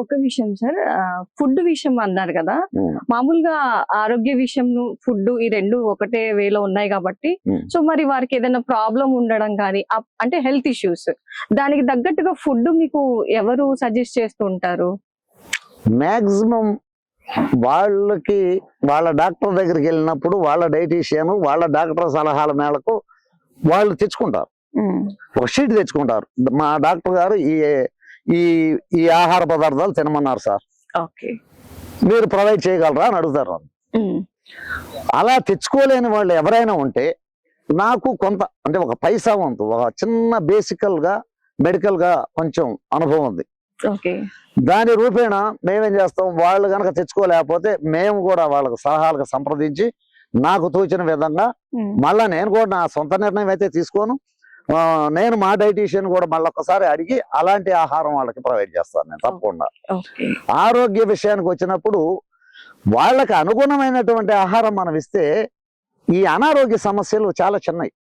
ఒక విషయం sir food విషయం అన్నారు కదా. మామూలుగా ఆరోగ్య విషయం ఫుడ్ ఈ రెండు ఒకటే వేలో ఉన్నాయి కాబట్టి. సో మరి వారికి ఏదైనా ప్రాబ్లం ఉండడం కానీ అంటే హెల్త్ ఇష్యూస్ దానికి తగ్గట్టుగా ఫుడ్ మీకు ఎవరు సజెస్ట్ చేస్తూ ఉంటారు మాక్సిమం వాళ్ళకి వాళ్ళ డాక్టర్ దగ్గరికి వెళ్ళినప్పుడు వాళ్ళ డైటీషియన్ వాళ్ళ డాక్టర్ సలహాల మేరకు వాళ్ళు తెచ్చుకుంటారు. ఒక షీట్ తెచ్చుకుంటారు. మా డాక్టర్ గారు ఈ ఈ ఈ ఆహార పదార్థాలు తినమన్నారు సార్. మీరు ప్రొవైడ్ చేయగలరా అని అడుగుతారు. అలా తెచ్చుకోలేని వాళ్ళు ఎవరైనా ఉంటే నాకు కొంత అంటే ఒక పైసా వంతు ఒక చిన్న బేసికల్గా మెడికల్గా కొంచెం అనుభవం ఉంది. దాని రూపేణ మేమేం చేస్తాం? వాళ్ళు కనుక తెచ్చుకోలేకపోతే మేము కూడా వాళ్ళకి సలహాలకు సంప్రదించి నాకు తోచిన విధంగా మళ్ళా నేను కూడా నా సొంత నిర్ణయం అయితే తీసుకోను. నేను మా డైటీషియన్ కూడా మళ్ళీ ఒకసారి అడిగి అలాంటి ఆహారం వాళ్ళకి ప్రొవైడ్ చేస్తాను నేను తప్పకుండా. ఆరోగ్య విషయానికి వచ్చినప్పుడు వాళ్ళకి అనుగుణమైనటువంటి ఆహారం మనం ఇస్తే ఈ అనారోగ్య సమస్యలు చాలా చిన్నవి